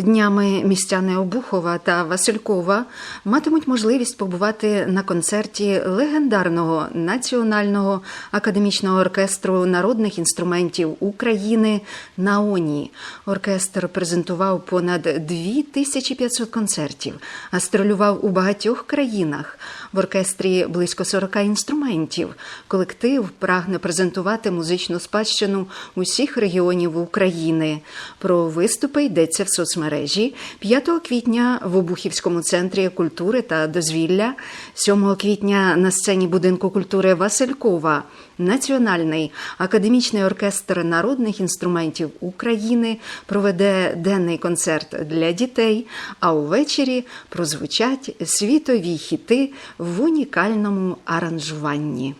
Днями містяни Обухова та Василькова матимуть можливість побувати на концерті легендарного національного академічного оркестру народних інструментів України «Наоні». Оркестр презентував понад 2500 концертів, гастролював у багатьох країнах. В оркестрі близько 40 інструментів. Колектив прагне презентувати музичну спадщину усіх регіонів України. Про виступи йдеться в соцмережі 5 квітня в Обухівському центрі культури та дозвілля, 7 квітня на сцені будинку культури Василькова. Національний академічний оркестр народних інструментів України проведе денний концерт для дітей, а увечері прозвучать світові хіти в унікальному аранжуванні.